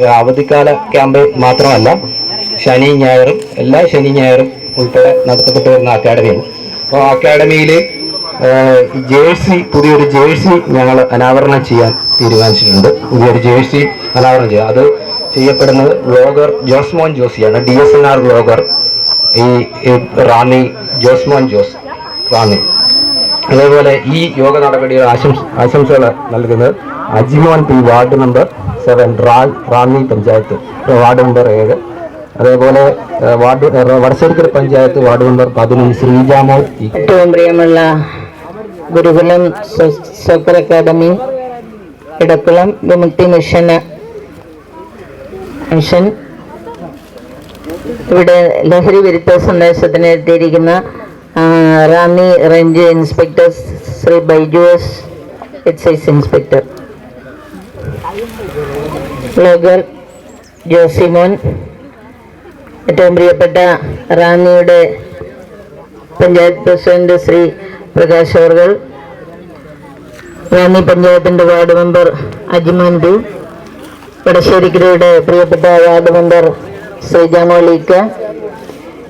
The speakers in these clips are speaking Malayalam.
അവധിക്കാല ക്യാമ്പ് മാത്രമല്ല ശനി ഞായറും എല്ലാ ശനി ഞായറും ഉൾപ്പെടെ നടത്തപ്പെട്ടു വരുന്ന അക്കാഡമിയാണ്. അപ്പോൾ അക്കാഡമിയിൽ ജേഴ്സി പുതിയൊരു ജേഴ്സി ഞങ്ങൾ അനാവരണം ചെയ്യാൻ തീരുമാനിച്ചിട്ടുണ്ട്. പുതിയൊരു ജേഴ്സി അനാവരണം ചെയ്യാം. അത് ചെയ്യപ്പെടുന്നത് vlogger Josmon ജോസിയാണ്. D S N R vlogger. ഈ റാണി ജോസ്മോൻ ജോസ് റാണി അതേപോലെ ഈ യോഗ നടപടികൾ ആശംസ ആശംസകൾ നൽകുന്നത്. Ajimon P ward number seven Rann Ranni panchayat. Ward number ഏഴ്. അതേപോലെ ward Vadasserikkara panchayat ward number പതിനൊന്ന് ശ്രീജാമോൾ ഇ. ഏറ്റവും പ്രിയമുള്ള ഗുരുകുലം സൂപ്പർ അക്കാദമി ഇടക്കുളം വിമുക്തി മിഷന് മിഷൻ. ഇവിടെ ലഹരി വിരുദ്ധ സന്ദേശത്തിന് എത്തിയിരിക്കുന്ന റാന്നി റേഞ്ച് ഇൻസ്പെക്ടർ ശ്രീ ബൈജുവസ് എക്സൈസ് ഇൻസ്പെക്ടർ. ബ്ലോഗർ ജോസിമോൻ ഏറ്റവും പ്രിയപ്പെട്ട റാന്നിയുടെ പഞ്ചായത്ത് പ്രസിഡന്റ് ശ്രീ പ്രകാശ് അവർകൾ റാന്നി പഞ്ചായത്തിന്റെ വാർഡ് മെമ്പർ അജ്മാൻ ബി വടശ്ശേരിക്കരയുടെ പ്രിയപ്പെട്ട വാർഡ് മെമ്പർ ശ്രീ ജാമോളിക്ക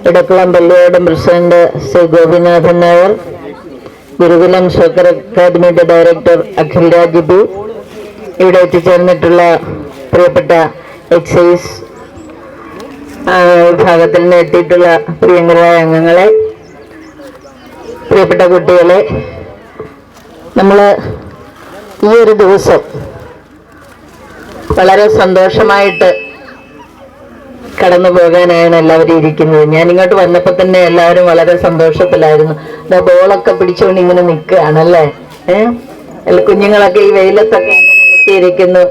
ഇടക്കുളം പള്ളിയോടം പ്രസിഡന്റ് ശ്രീ ഗോപിനാഥൻ നായർ ഗുരുകുലം സോക്കർ അക്കാദമിയുടെ ഡയറക്ടർ അഖിൽ രാജ് ബി ഇവിടെ എത്തിച്ചേർന്നിട്ടുള്ള പ്രിയപ്പെട്ട എക്സൈസ് വിഭാഗത്തിൽ നിന്ന് എത്തിയിട്ടുള്ള പ്രിയങ്കരായ അംഗങ്ങളെ പ്രിയപ്പെട്ട കുട്ടികളെ നമ്മൾ ഈ ഒരു ദിവസം വളരെ സന്തോഷമായിട്ട് കടന്നു പോകാനാണ് എല്ലാവരും ഇരിക്കുന്നത്. ഞാൻ ഇങ്ങോട്ട് വന്നപ്പോൾ തന്നെ എല്ലാവരും വളരെ സന്തോഷത്തിലായിരുന്നു. എന്താ ബോളൊക്കെ പിടിച്ചുകൊണ്ട് ഇങ്ങനെ നിൽക്കുകയാണല്ലേ? ഏഹ് കുഞ്ഞുങ്ങളൊക്കെ ഈ വെയിലത്തൊക്കെ ഇങ്ങനെ കുത്തിയിരിക്കുന്നു.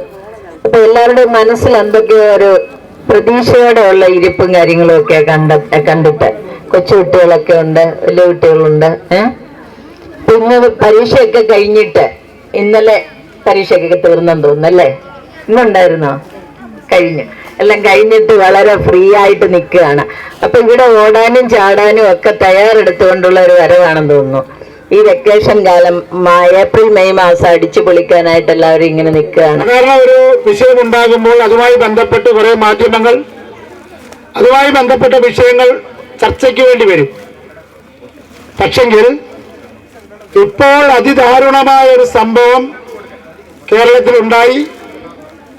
അപ്പൊ എല്ലാവരുടെയും മനസ്സിൽ എന്തൊക്കെയോ ഒരു പ്രതീക്ഷയോടെ ഉള്ള ഇരിപ്പും കാര്യങ്ങളും ഒക്കെ കണ്ട കണ്ടിട്ട് കൊച്ചു കുട്ടികളൊക്കെ ഉണ്ട് വലിയ കുട്ടികളുണ്ട് ഏഹ് പിന്നെ പരീക്ഷയൊക്കെ കഴിഞ്ഞിട്ട് ഇന്നലെ പരീക്ഷയൊക്കെ തീർന്നെന്ന് തോന്നുന്നു അല്ലേ? ഇന്നുണ്ടായിരുന്നോ കഴിഞ്ഞു. എല്ലാം കഴിഞ്ഞിട്ട് വളരെ ഫ്രീ ആയിട്ട് നിൽക്കുകയാണ്. അപ്പൊ ഇവിടെ ഓടാനും ചാടാനും ഒക്കെ തയ്യാറെടുത്തുകൊണ്ടുള്ള ഒരു വരവാണെന്ന് തോന്നുന്നു. ഈ വെക്കേഷൻ കാലം ഏപ്രിൽ മെയ് മാസം അടിച്ചു പൊളിക്കാനായിട്ട് എല്ലാവരും ഇങ്ങനെ നിൽക്കുകയാണ്. കാരണം ഒരു വിഷയം ഉണ്ടാകുമ്പോൾ അതുമായി ബന്ധപ്പെട്ട് കുറെ മാധ്യമങ്ങൾ അതുമായി ബന്ധപ്പെട്ട വിഷയങ്ങൾ ചർച്ചയ്ക്ക് വേണ്ടി വരും. പക്ഷെങ്കിൽ ഇപ്പോൾ അതിദാരുണമായ ഒരു സംഭവം കേരളത്തിലുണ്ടായി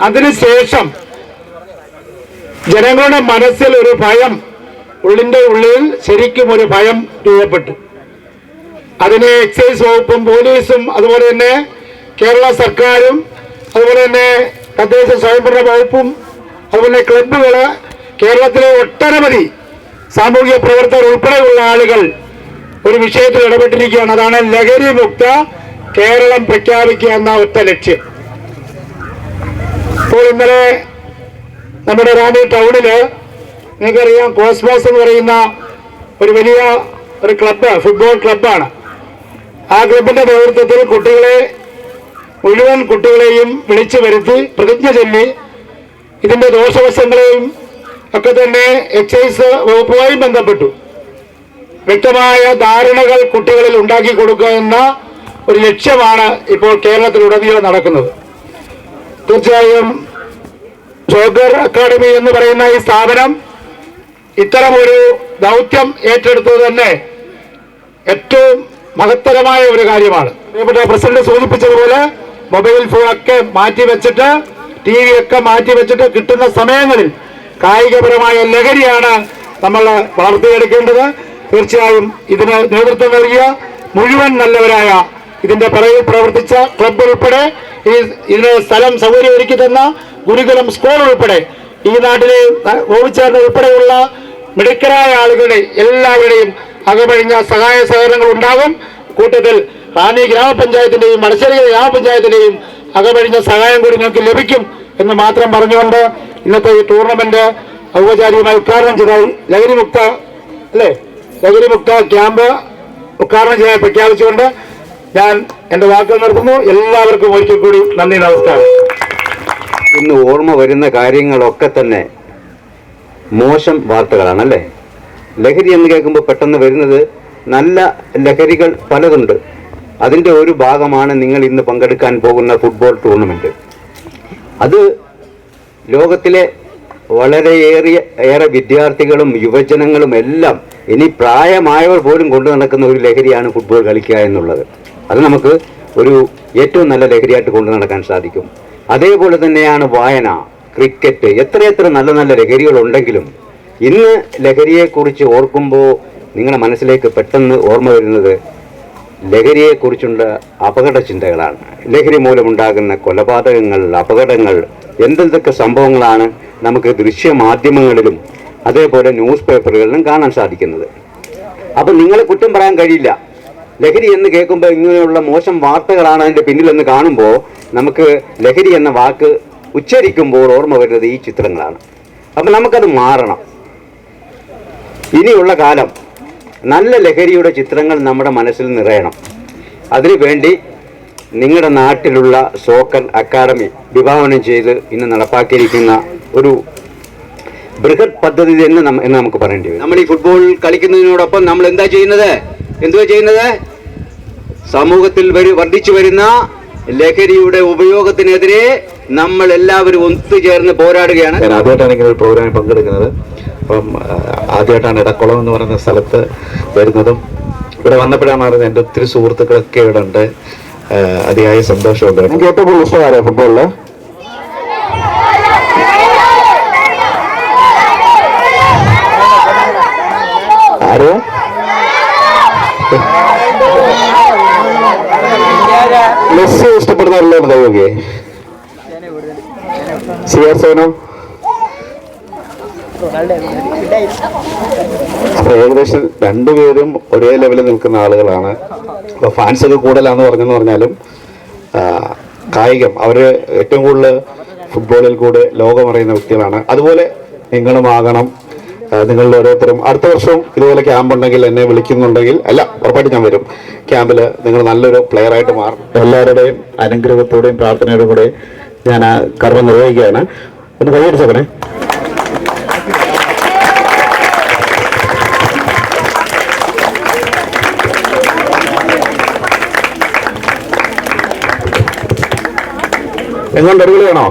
അതിനുശേഷം ജനങ്ങളുടെ മനസ്സിൽ ഒരു ഭയം ഉള്ളിന്റെ ഉള്ളിൽ ശരിക്കും ഒരു ഭയം രൂപപ്പെട്ടു. അതിനെ എക്സൈസ് വകുപ്പും പോലീസും അതുപോലെ തന്നെ കേരള സർക്കാരും അതുപോലെ തന്നെ തദ്ദേശ സ്വയംഭരണ വകുപ്പും അതുപോലെ ക്ലബുകൾ കേരളത്തിലെ ഒട്ടനവധി സാമൂഹിക പ്രവർത്തകർ ഉൾപ്പെടെയുള്ള ആളുകൾ ഒരു വിഷയത്തിൽ ഇടപെട്ടിരിക്കുകയാണ്. അതാണ് ലഹരി മുക്ത കേരളം പ്രഖ്യാപിക്കുക എന്ന ഒറ്റ ലക്ഷ്യം. ഇപ്പോൾ ഇന്നലെ നമ്മുടെ റാന്നി ടൗണിൽ നിങ്ങൾക്കറിയാം കോസ്മോസ് എന്ന് പറയുന്ന ഒരു വലിയ ഒരു ക്ലബ്ബ് ഫുട്ബോൾ ക്ലബ്ബാണ്. ആ ഗ്രൂപ്പിന്റെ നേതൃത്വത്തിൽ കുട്ടികളെ മുഴുവൻ കുട്ടികളെയും വിളിച്ചു വരുത്തി പ്രതിജ്ഞ ചൊല്ലി. ഇതിന്റെ ദോഷവശങ്ങളെയും ഒക്കെ തന്നെ എക്സൈസ് വകുപ്പുമായി ബന്ധപ്പെട്ടു. വ്യക്തമായ ധാരണകൾ കുട്ടികളിൽ ഉണ്ടാക്കി കൊടുക്കുക എന്ന ഒരു ലക്ഷ്യമാണ് ഇപ്പോൾ കേരളത്തിലുടനീളം നടക്കുന്നത്. തീർച്ചയായും ജോഗർ അക്കാദമി എന്ന് പറയുന്ന ഈ സ്ഥാപനം ഇത്തരമൊരു ദൗത്യം ഏറ്റെടുത്തത് തന്നെ ഏറ്റവും മഹത്തരമായ ഒരു കാര്യമാണ് പ്രസിഡന്റ് സൂചിപ്പിച്ചതുപോലെ മൊബൈൽ ഫോണൊക്കെ മാറ്റി വെച്ചിട്ട് ടി വി ഒക്കെ മാറ്റി വെച്ചിട്ട് കിട്ടുന്ന സമയങ്ങളിൽ കായികപരമായ ലഹരിയാണ് നമ്മൾ വളർത്തിയെടുക്കേണ്ടത് തീർച്ചയായും ഇതിന് നേതൃത്വം നൽകിയ മുഴുവൻ നല്ലവരായ ഇതിന്റെ പിറകിൽ പ്രവർത്തിച്ച ക്ലബ് ഉൾപ്പെടെ ഈ ഇതിന് സ്ഥലം സൗകര്യം ഒരുക്കി തന്ന ഗുരുകുലം സ്കൂൾ ഉൾപ്പെടെ ഈ നാട്ടിലെ ഓവിച്ചേർന്ന ഉൾപ്പെടെയുള്ള മിടുക്കരായ ആളുകളുടെ എല്ലാവരുടെയും അകമഴിഞ്ഞ സഹായ സഹകരണങ്ങൾ ഉണ്ടാകും കൂട്ടത്തിൽ റാന്നി ഗ്രാമപഞ്ചായത്തിന്റെയും മടശ്ശേരി ഗ്രാമപഞ്ചായത്തിന്റെയും അകമഴിഞ്ഞ സഹായം കൂടി നിങ്ങൾക്ക് ലഭിക്കും എന്ന് മാത്രം പറഞ്ഞുകൊണ്ട് ഇന്നത്തെ ഈ ടൂർണമെന്റ് ഔപചാരികമായി ഉദ്ഘാടനം ചെയ്തായി ലഹരിമുക്ത അല്ലേ? ലഹരിമുക്ത ക്യാമ്പ് ഉദ്ഘാടനം ചെയ്യാൻ പ്രഖ്യാപിച്ചുകൊണ്ട് ഞാൻ എന്റെ വാക്കുകൾ നിർത്തുന്നു. എല്ലാവർക്കും ഒരിക്കൽ കൂടി നന്ദി നമസ്കാരം. ഇന്ന് ഓർമ്മ വരുന്ന കാര്യങ്ങളൊക്കെ തന്നെ മോശം വാർത്തകളാണ് അല്ലേ ലഹരി എന്ന് കേൾക്കുമ്പോൾ പെട്ടെന്ന് വരുന്നത് നല്ല ലഹരികൾ പലതുണ്ട്. അതിന്റെ ഒരു ഭാഗമാണ് നിങ്ങൾ ഇന്ന് പങ്കെടുക്കാൻ പോകുന്ന ഫുട്ബോൾ ടൂർണമെന്റ് അത് ലോകത്തിലെ വളരെയേറിയ ഏറെ വിദ്യാർത്ഥികളും യുവജനങ്ങളും എല്ലാം ഇനി പ്രായമായവർ പോലും കൊണ്ടു നടക്കുന്ന ഒരു ലഹരിയാണ് ഫുട്ബോൾ കളിക്കുക എന്നുള്ളത്. അത് നമുക്ക് ഒരു ഏറ്റവും നല്ല ലഹരിയായിട്ട് കൊണ്ടു നടക്കാൻ സാധിക്കും. അതേപോലെ തന്നെയാണ് വായന ക്രിക്കറ്റ് എത്രയെത്ര നല്ല നല്ല ലഹരികളുണ്ടെങ്കിലും ഇന്ന് ലഹരിയെക്കുറിച്ച് ഓർക്കുമ്പോൾ നിങ്ങളുടെ മനസ്സിലേക്ക് പെട്ടെന്ന് ഓർമ്മ വരുന്നത് ലഹരിയെക്കുറിച്ചുള്ള അപകട ചിന്തകളാണ് ലഹരി മൂലമുണ്ടാകുന്ന കൊലപാതകങ്ങൾ അപകടങ്ങൾ എന്തെന്തൊക്കെ സംഭവങ്ങളാണ് നമുക്ക് ദൃശ്യമാധ്യമങ്ങളിലും അതേപോലെ ന്യൂസ് പേപ്പറുകളിലും കാണാൻ സാധിക്കുന്നത്. അപ്പം നിങ്ങളെ കുറ്റം പറയാൻ കഴിയില്ല. ലഹരി എന്ന് കേൾക്കുമ്പോൾ ഇങ്ങനെയുള്ള മോശം വാർത്തകളാണ് അതിന്റെ പിന്നിലെന്ന് കാണുമ്പോൾ നമുക്ക് ലഹരി എന്ന വാക്ക് ഉച്ചരിക്കുമ്പോൾ ഓർമ്മ വരുന്നത് ഈ ചിത്രങ്ങളാണ്. അപ്പം നമുക്കത് മാറണം. ഇനിയുള്ള കാലം നല്ല ലഹരിയുടെ ചിത്രങ്ങൾ നമ്മുടെ മനസ്സിൽ നിറയണം. അതിനുവേണ്ടി നിങ്ങളുടെ നാട്ടിലുള്ള സോക്കർ അക്കാദമി വിഭാവനം ചെയ്ത് ഇന്ന് നടപ്പാക്കിയിരിക്കുന്ന ഒരു ബൃഹത് പദ്ധതി തന്നെ നമ്മ- എന്ന് നമുക്ക് പറയേണ്ടി വരും. നമ്മൾ ഈ ഫുട്ബോൾ കളിക്കുന്നതിനോടൊപ്പം നമ്മൾ എന്താ ചെയ്യുന്നത്? എന്തുവാ ചെയ്യുന്നത്? സമൂഹത്തിൽ വരു വർദ്ധിച്ചു വരുന്ന ലഹരിയുടെ ഉപയോഗത്തിനെതിരെ നമ്മൾ എല്ലാവരും ഒത്തുചേർന്ന് പോരാടുകയാണ്. ഞാൻ ആദ്യമായിട്ടാണ് ഇങ്ങനെ ഒരു പ്രോഗ്രാമിൽ പങ്കെടുക്കുന്നത്. അപ്പം ആദ്യമായിട്ടാണ് ഇടക്കുളം എന്ന് പറയുന്ന സ്ഥലത്ത് വരുന്നതും ഇവിടെ വന്നപ്പോഴാണ് അറിയുന്നത് എന്റെ ഒത്തിരി സുഹൃത്തുക്കളൊക്കെ ഇവിടെ ഉണ്ട്. അതിയായ സന്തോഷമുണ്ട് എനിക്ക് ഏറ്റവും കൂടുതൽ ഇഷ്ടമാരോ ഫുട്ബോളിൽ ഇഷ്ടപ്പെടുന്നവരല്ലോ കൈവക്കെ സി ആർ സേനോ ഏകദേശം രണ്ടുപേരും ഒരേ ലെവലിൽ നിൽക്കുന്ന ആളുകളാണ്. അപ്പൊ ഫാൻസ് ഒക്കെ കൂടുതലാന്ന് പറഞ്ഞെന്ന് പറഞ്ഞാലും കായികം. അവർ ഏറ്റവും കൂടുതൽ ഫുട്ബോളിൽ കൂടെ ലോകമറിയുന്ന വ്യക്തികളാണ്. അതുപോലെ നിങ്ങളും ആകണം. നിങ്ങളുടെ ഓരോരുത്തരും. അടുത്ത വർഷവും ഇതുപോലെ ക്യാമ്പ് ഉണ്ടെങ്കിൽ എന്നെ വിളിക്കുന്നുണ്ടെങ്കിൽ അല്ല ഉറപ്പായിട്ട് ഞാൻ വരും. ക്യാമ്പിൽ നിങ്ങൾ നല്ലൊരു പ്ലെയർ ആയിട്ട് മാറും. എല്ലാവരുടെയും അനുഗ്രഹത്തോടെയും പ്രാർത്ഥനയോടും കൂടെ ഞാൻ ആ കർമ്മം നിർവഹിക്കുകയാണ്. ഒന്ന് കൈയടിച്ചേക്കണേ. എങ്ങോട്ട് അടിപൊളി വേണോ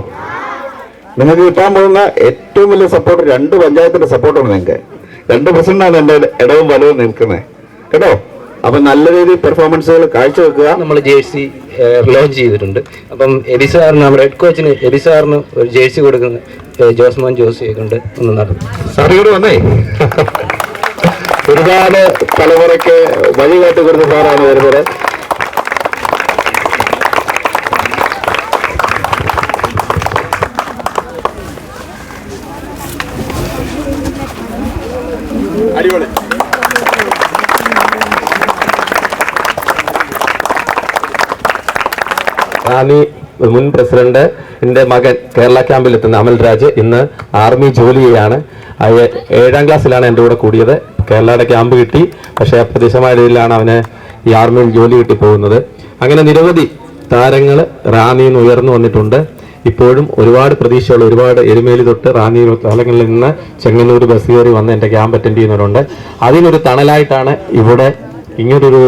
നിങ്ങൾക്ക് കിട്ടാൻ പോകുന്ന ഏറ്റവും വലിയ സപ്പോർട്ട് രണ്ട് പഞ്ചായത്തിന്റെ സപ്പോർട്ടാണ് നിങ്ങൾക്ക്. രണ്ട് പ്രസിഡന്റാണ് എന്റെ ഇടവും വലവും നിൽക്കുന്നത്. കേട്ടോ? അപ്പൊ നല്ല രീതിയിൽ പെർഫോമൻസുകൾ കാഴ്ചവെക്കുക. നമ്മൾ ജേഴ്സി ലോഞ്ച് ചെയ്തിട്ടുണ്ട്. അപ്പം എബി സാറിന് നമ്മുടെ ഹെഡ് കോച്ചിന് എബി സാറിന് ഒരു ജേഴ്സി കൊടുക്കുന്ന ജോസ്മോൻ ജോസിയെ കൊണ്ട് ഒന്ന് നടന്നു. സാറിയോട് വന്നേ? ഒരുപാട് തലമുറയ്ക്ക് വഴികാട്ടി കൊടുത്ത സാറാണ് വരുന്നത്. അടിപൊളി. റാന്നി മുൻ പ്രസിഡന്റ് എന്റെ മകൻ കേരള ക്യാമ്പിൽ എത്തുന്ന അമൽരാജ് ഇന്ന് ആർമി ജോലി ചെയ്യാണ് ഏഴാം ക്ലാസ്സിലാണ് എന്റെ കൂടെ കൂടിയത്. കേരളയുടെ ക്യാമ്പ് കിട്ടി. പക്ഷേ അപ്രതീക്ഷമായ രീതിയിലാണ് അവന് ഈ ആർമിയിൽ ജോലി കിട്ടി പോകുന്നത്. അങ്ങനെ നിരവധി താരങ്ങൾ നിന്ന് ഉയർന്നു വന്നിട്ടുണ്ട്. ഇപ്പോഴും ഒരുപാട് പ്രതീക്ഷയുള്ള ഒരുപാട് എരുമേലി തൊട്ട് റാന്നി സ്ഥലങ്ങളിൽ നിന്ന് ചെങ്ങന്നൂർ ബസ് കയറി വന്ന് എന്റെ ക്യാമ്പ് അറ്റൻഡ് ചെയ്യുന്നവരുണ്ട്. അതിനൊരു തണലായിട്ടാണ് ഇവിടെ ഇങ്ങനൊരു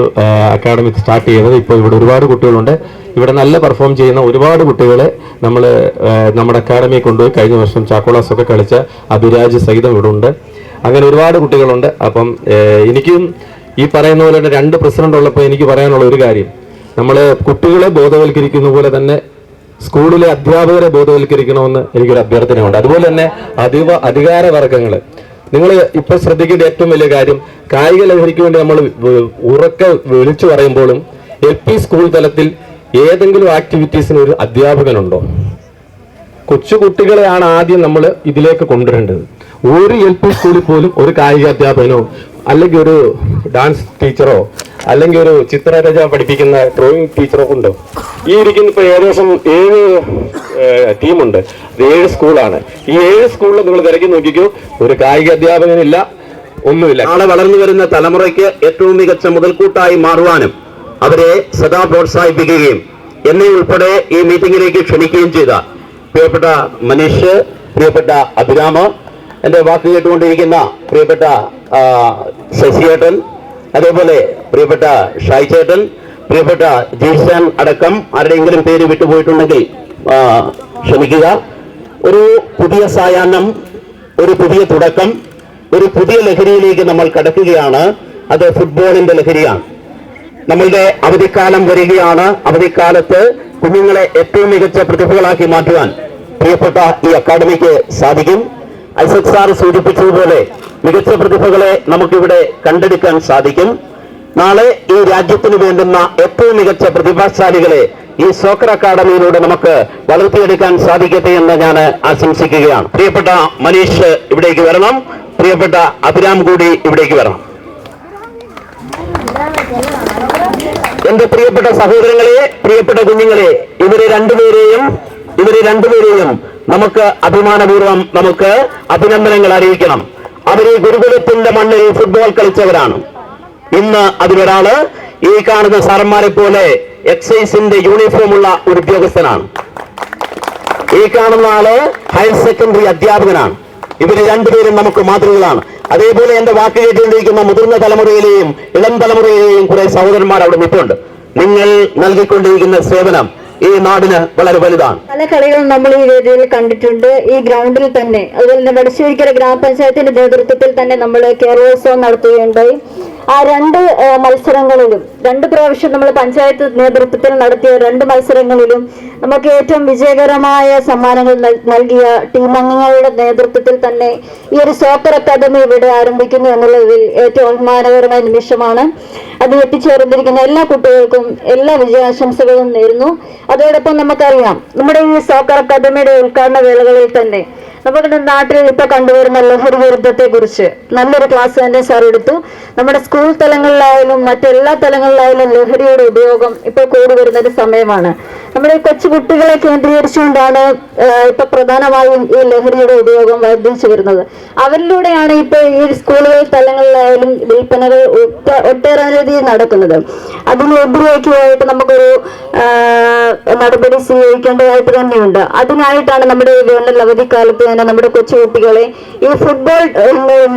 അക്കാഡമി സ്റ്റാർട്ട് ചെയ്തത്. ഇപ്പോൾ ഇവിടെ ഒരുപാട് കുട്ടികളുണ്ട്. ഇവിടെ നല്ല പെർഫോം ചെയ്യുന്ന ഒരുപാട് കുട്ടികളെ നമ്മൾ നമ്മുടെ അക്കാഡമിയിൽ കൊണ്ടുപോയി കഴിഞ്ഞ വർഷം ചാക്കോളാസ് ഒക്കെ കളിച്ച അഭിരാജ് സഹിതം ഇവിടെ ഉണ്ട്. അങ്ങനെ ഒരുപാട് കുട്ടികളുണ്ട്. അപ്പം എനിക്കും ഈ പറയുന്ന പോലെ രണ്ട് പ്രസിഡന്റ് ഉള്ളപ്പോൾ എനിക്ക് പറയാനുള്ള ഒരു കാര്യം. നമ്മൾ കുട്ടികളെ ബോധവൽക്കരിക്കുന്ന പോലെ തന്നെ സ്കൂളിലെ അധ്യാപകരെ ബോധവൽക്കരിക്കണമെന്ന് എനിക്കൊരു അഭ്യർത്ഥനയുണ്ട്. അതുപോലെ തന്നെ അധിക വർഗങ്ങൾ നിങ്ങൾ ഇപ്പൊ ശ്രദ്ധിക്കേണ്ട ഏറ്റവും വലിയ കാര്യം കായിക ലഹരിക്ക് വേണ്ടി നമ്മൾ ഉറക്കെ വിളിച്ചു പറയുമ്പോഴും എൽ പി സ്കൂൾ തലത്തിൽ ഏതെങ്കിലും ആക്ടിവിറ്റീസിന് ഒരു അധ്യാപകനുണ്ടോ? കൊച്ചു കുട്ടികളെയാണ് ആദ്യം നമ്മൾ ഇതിലേക്ക് കൊണ്ടുവരേണ്ടത്. ഒരു എൽ പി സ്കൂളിൽ പോലും ഒരു കായിക അധ്യാപകനോ അല്ലെങ്കിൽ ഒരു ഡാൻസ് ടീച്ചറോ അല്ലെങ്കിൽ ഒരു ചിത്രരച പഠിപ്പിക്കുന്ന ഡ്രോയിങ് ടീച്ചറോ ഉണ്ടോ? ഈ ഇരിക്കുന്ന ഇപ്പൊ ഏകദേശം ഏഴ് ടീമുണ്ട് അത് ഏഴ് സ്കൂളാണ് ഈ ഏഴ് സ്കൂളിൽ നിങ്ങൾ തിരക്കി നോക്കിക്കൂ. ഒരു കായിക അധ്യാപകനില്ല ഒന്നുമില്ല. നാളെ വളർന്നു വരുന്ന തലമുറയ്ക്ക് ഏറ്റവും മികച്ച മുതൽക്കൂട്ടായി മാറുവാനും അവരെ സദാ പ്രോത്സാഹിപ്പിക്കുകയും എന്നെ ഉൾപ്പെടെ ഈ മീറ്റിംഗിലേക്ക് ക്ഷണിക്കുകയും ചെയ്ത പ്രിയപ്പെട്ട മനീഷ് പ്രിയപ്പെട്ട അഭിരാമ് എന്റെ വാക്ക് കേട്ടുകൊണ്ടിരിക്കുന്ന പ്രിയപ്പെട്ട ശശിയേട്ടൻ അതേപോലെ പ്രിയപ്പെട്ട ഷായ് ചേട്ടൻ പ്രിയപ്പെട്ട ജീഷാൻ അടക്കം ആരുടെയെങ്കിലും പേര് വിട്ടുപോയിട്ടുണ്ടെങ്കിൽ ക്ഷമിക്കുക. ഒരു പുതിയ സായാഹ്നം ഒരു പുതിയ തുടക്കം ഒരു പുതിയ ലഹരിയിലേക്ക് നമ്മൾ കടക്കുകയാണ്. അത് ഫുട്ബോളിന്റെ ലഹരിയാണ്. നമ്മളുടെ അവധിക്കാലം വരികയാണ്. അവധിക്കാലത്ത് കുഞ്ഞുങ്ങളെ ഏറ്റവും മികച്ച പ്രതിഭകളാക്കി മാറ്റുവാൻ പ്രിയപ്പെട്ട ഈ അക്കാദമിക്ക് സാധിക്കും. ഐസക് സാർ സൂചിപ്പിച്ചതുപോലെ മികച്ച പ്രതിഭകളെ നമുക്കിവിടെ കണ്ടെടുക്കാൻ സാധിക്കും. നാളെ ഈ രാജ്യത്തിന് വേണ്ടുന്ന ഏറ്റവും മികച്ച പ്രതിഭാശാലികളെ ഈ സോക്കർ അക്കാദമിയിലൂടെ നമുക്ക് വളർത്തിയെടുക്കാൻ സാധിക്കട്ടെ എന്ന് ഞാൻ ആശംസിക്കുകയാണ്. പ്രിയപ്പെട്ട മനീഷ് ഇവിടേക്ക് വരണം. പ്രിയപ്പെട്ട അഭിരാം കൂടി ഇവിടേക്ക് വരണം. എന്റെ പ്രിയപ്പെട്ട സഹോദരങ്ങളെ പ്രിയപ്പെട്ട കുഞ്ഞുങ്ങളെ ഇവരെ രണ്ടുപേരെയും ഇവരെ രണ്ടുപേരെയും നമുക്ക് അഭിമാനപൂർവം നമുക്ക് അഭിനന്ദനങ്ങൾ അറിയിക്കണം. അവർ ഈ ഗുരുകുലത്തിന്റെ മണ്ണിൽ ഫുട്ബോൾ കളിച്ചവരാണ്. ഇന്ന് അതിലൊരാൾ ഈ കാണുന്ന സാറന്മാരെ പോലെ എക്സൈസിന്റെ യൂണിഫോം ഉള്ള ഒരു ഉദ്യോഗസ്ഥനാണ്. ഈ കാണുന്ന ആൾ ഹയർ സെക്കൻഡറി അധ്യാപകനാണ്. ഇവർ രണ്ടുപേരും നമുക്ക് മാതൃകകളാണ്. അതേപോലെ എന്റെ വാക്ക് കേട്ടിരിക്കുന്ന മുതിർന്ന തലമുറയിലെയും ഇളം തലമുറയിലെയും കുറെ സഹോദരന്മാർ അവിടെ നിൽപ്പുണ്ട്. നിങ്ങൾ നൽകിക്കൊണ്ടിരിക്കുന്ന സേവനം ഈ നാടിന് വളരെ വലുതാണ്. പല കളികളും നമ്മൾ ഈ വേദിയിൽ കണ്ടിട്ടുണ്ട്. ഈ ഗ്രൗണ്ടിൽ തന്നെ അതുപോലെ തന്നെ വടശ്ശേരിക്കര ഗ്രാമപഞ്ചായത്തിന്റെ നേതൃത്വത്തിൽ തന്നെ നമ്മൾ കേരളോത്സവം നടത്തുകയുണ്ടായി. ആ രണ്ട് മത്സരങ്ങളിലും രണ്ട് പ്രാവശ്യം നമ്മൾ പഞ്ചായത്ത് നേതൃത്വത്തിൽ നടത്തിയ രണ്ട് മത്സരങ്ങളിലും നമുക്ക് ഏറ്റവും വിജയകരമായ സമ്മാനങ്ങൾ നൽകിയ ടീം അംഗങ്ങളുടെ നേതൃത്വത്തിൽ തന്നെ ഈ ഒരു സോക്കർ അക്കാദമി ഇവിടെ ആരംഭിക്കുന്നു എന്നുള്ളതിൽ ഏറ്റവും അഭിമാനകരമായ നിമിഷമാണ്. അതിൽ എത്തിച്ചേർന്നിരിക്കുന്ന എല്ലാ കുട്ടികൾക്കും എല്ലാ വിജയാശംസകളും നേരുന്നു. അതോടൊപ്പം നമുക്കറിയാം നമ്മുടെ ഈ സോക്കർ അക്കാദമിയുടെ ഉദ്ഘാടന വേളകളിൽ തന്നെ നമ്മുടെ നാട്ടിൽ ഇപ്പൊ കണ്ടുവരുന്ന ലഹരി വിരുദ്ധത്തെ കുറിച്ച് നല്ലൊരു ക്ലാസ് തന്നെ സാർ എടുത്തു. നമ്മുടെ സ്കൂൾ തലങ്ങളിലായാലും മറ്റെല്ലാ തലങ്ങളിലായാലും ലഹരിയുടെ ഉപയോഗം ഇപ്പോൾ കൂടി വരുന്ന ഒരു സമയമാണ്. നമ്മുടെ കൊച്ചു കുട്ടികളെ കേന്ദ്രീകരിച്ചുകൊണ്ടാണ് ഇപ്പൊ പ്രധാനമായും ഈ ലഹരിയുടെ ഉപയോഗം വർദ്ധിച്ചു വരുന്നത്. അവരിലൂടെയാണ് ഇപ്പൊ ഈ സ്കൂളുകൾ തലങ്ങളിലായാലും വിൽപ്പനകൾ ഒട്ടേറെ രീതിയിൽ നടക്കുന്നത്. അതിനെതിരെയൊക്കെയായിട്ട് നമുക്കൊരു നടപടി സ്വീകരിക്കേണ്ടതായിട്ട് തന്നെയുണ്ട്. അതിനായിട്ടാണ് നമ്മുടെ വേനൽ അവധിക്കാലത്ത് തന്നെ നമ്മുടെ കൊച്ചുകുട്ടികളെ ഈ ഫുട്ബോൾ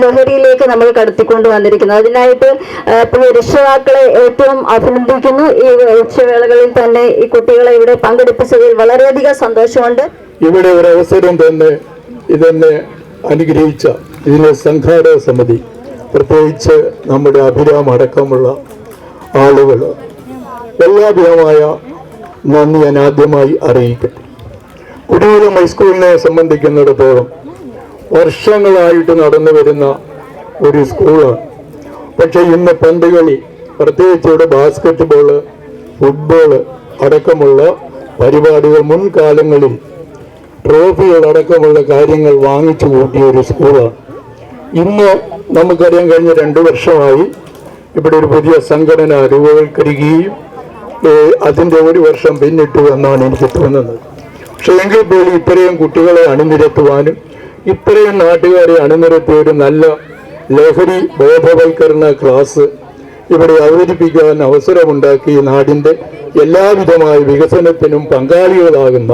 ലഹരിയിലേക്ക് നമ്മൾ കടത്തിക്കൊണ്ട് വന്നിരിക്കുന്നത് അതിനായിട്ട് രക്ഷിതാക്കളെ ഏറ്റവും അഭിനന്ദിക്കുന്നു. ഈ ഉച്ചവേളകളിൽ തന്നെ ഈ കുട്ടികളെ ഇവിടെ പങ്കെടുപ്പിച്ചതിൽ വളരെയധികം സന്തോഷമുണ്ട്. ഇവിടെ ഒരു അവസരം തന്നെ ഇതെന്നെ അനുഗ്രഹിച്ച ഇതിലെ സംഘാടക സമിതി പ്രത്യേകിച്ച് നമ്മുടെ അഭിരാം അടക്കമുള്ള ആളുകൾ എല്ലാവിധമായ നന്ദി ഞാൻ ആദ്യമായി അറിയിക്കട്ടെ. കുടിയൂരം ഹൈസ്കൂളിനെ സംബന്ധിക്കുന്നിടത്തോളം വർഷങ്ങളായിട്ട് നടന്നു വരുന്ന ഒരു സ്കൂളാണ്. പക്ഷെ ഇന്ന് പന്ത് കളി പ്രത്യേകിച്ച് ഇവിടെ ബാസ്കറ്റ് ബോൾ ഫുട്ബോൾ അടക്കമുള്ള പരിപാടികൾ മുൻകാലങ്ങളിൽ ട്രോഫികൾ അടക്കമുള്ള കാര്യങ്ങൾ വാങ്ങിച്ചു കൂട്ടിയ ഒരു സ്കൂളാണ്. ഇന്ന് നമുക്കറിയാൻ കഴിഞ്ഞ രണ്ട് വർഷമായി ഇവിടെ ഒരു പുതിയ സംഘടന രൂപവൽക്കരിക്കുകയും അതിന്റെ ഒരു വർഷം പിന്നിട്ടു എന്നാണ് എനിക്ക് തോന്നുന്നത്. പക്ഷേ എങ്കിൽ പോലും ഇത്രയും കുട്ടികളെ അണിനിരത്തുവാനും ഇത്രയും നാട്ടുകാരെ അണിനിരത്തിയ ഒരു നല്ല ലഹരി ബോധവൽക്കരണ ക്ലാസ് ഇവിടെ അവതരിപ്പിക്കാൻ അവസരമുണ്ടാക്കി നാടിന്റെ എല്ലാവിധമായ വികസനത്തിനും പങ്കാളികളാകുന്ന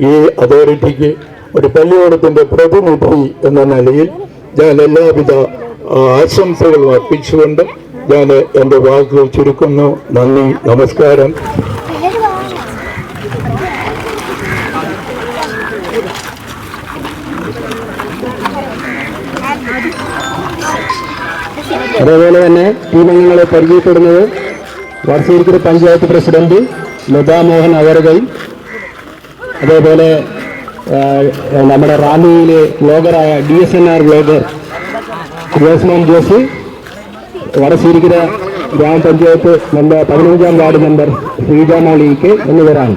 ഈ അതോറിറ്റിക്ക് ഒരു പള്ളിയോടത്തിന്റെ പ്രതിനിധി എന്ന നിലയിൽ ഞാൻ എല്ലാവിധ ആശംസകളും അർപ്പിച്ചുകൊണ്ട് ഞാൻ എന്റെ വാക്കുകൾ ചുരുക്കുന്നു. നന്ദി നമസ്കാരം. അതേപോലെ തന്നെ ടീം അംഗങ്ങളെ പരിചയപ്പെടുന്നത് വടശ്ശേരിക്കര പഞ്ചായത്ത് പ്രസിഡന്റ് ലതാ മോഹൻ അവറുകൾ. അതേപോലെ നമ്മുടെ റാന്നിയിലെ ബ്ലോഗറായ D S N R blogger Josman Jose Vadasserikkara ഗ്രാമപഞ്ചായത്ത് മെമ്പർ പതിനഞ്ചാം വാർഡ് മെമ്പർ ശ്രീജ മോളിക്ക് എന്നിവരാണ്.